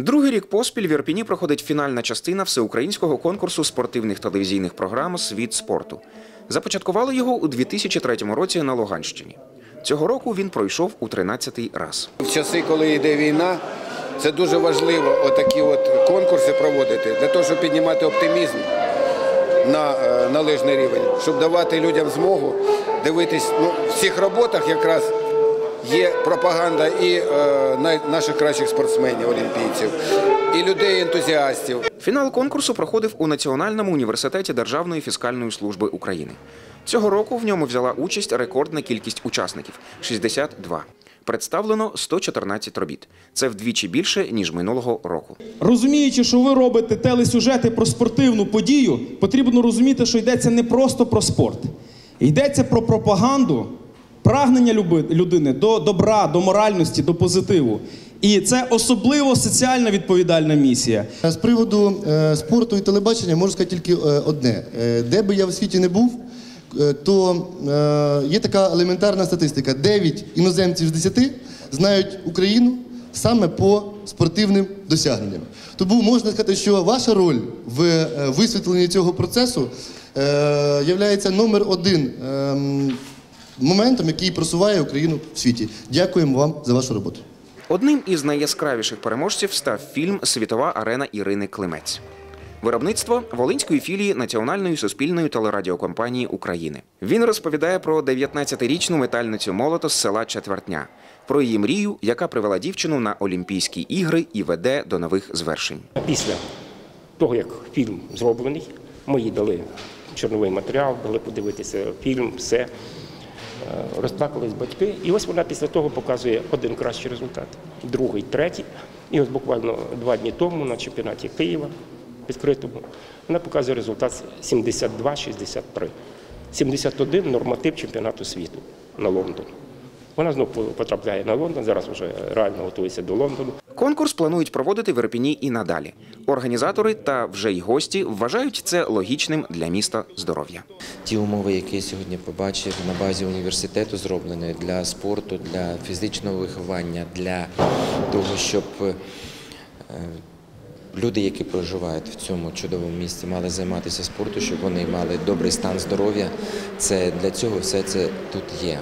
Другий рік поспіль в Ірпіні проходить фінальна частина всеукраїнського конкурсу спортивних телевізійних програм Світ спорту. Започаткували його у 2003 році на Луганщині. Цього року він пройшов у 13-й раз. В часи, коли йде війна, це дуже важливо отакі от конкурси проводити для того, щоб піднімати оптимізм на е, належний рівень, щоб давати людям змогу дивитись. Ну, в цих роботах якраз є пропаганда і е, най- наших кращих спортсменів, олімпійців, і людей-ентузіастів. Фінал конкурсу проходив у Національному університеті Державної фіскальної служби України. Цього року в ньому взяла участь рекордна кількість учасників 62. Представлено 114 робіт. Це вдвічі більше ніж минулого року. Розуміючи, що ви робите телесюжети про спортивну подію, потрібно розуміти, що йдеться не просто про спорт. Йдеться про пропаганду, прагнення людини до добра, до моральності, до позитиву. І це особливо соціально відповідальна місія. З приводу е, спорту і телебачення можу сказати тільки е, одне: Е, де би я в світі не був, е, то е, є така елементарна статистика: 9 іноземців з 10 знають Україну саме по спортивним досягненням. Тому можна сказати, що ваша роль в е, висвітленні цього процесу е, є номер один ем, моментом, який просуває Україну в світі. Дякуємо вам за вашу роботу. Одним із найяскравіших переможців став фільм Світова арена Ірини Климець. Виробництво Волинської філії Національної суспільної телерадіокомпанії України. Він розповідає про 19-річну метальницю молото з села Четвертня, про її мрію, яка привела дівчину на Олімпійські ігри і веде до нових звершень. Після того, як фільм зроблений, ми їй дали чорновий матеріал, дали подивитися фільм, все. Е, Розплакались батьки. І ось вона після того показує один кращий результат, другий, третій. І ось буквально два дні тому на чемпіонаті Києва відкритому вона показує результат 72-63. 71 норматив чемпіонату світу на Лондон. Вона знову потрапляє на Лондон, зараз вже реально готується до Лондону. Конкурс планують проводити в Ірпіні і надалі. Організатори та вже й гості вважають це логічним для міста здоров'я. ті умови, які я сьогодні побачив на базі університету, зроблені для спорту, для фізичного виховання, для того, щоб е, люди, які проживають в цьому чудовому місці, мали займатися спортом, щоб вони мали добрий стан здоров'я. Це для цього все це тут є.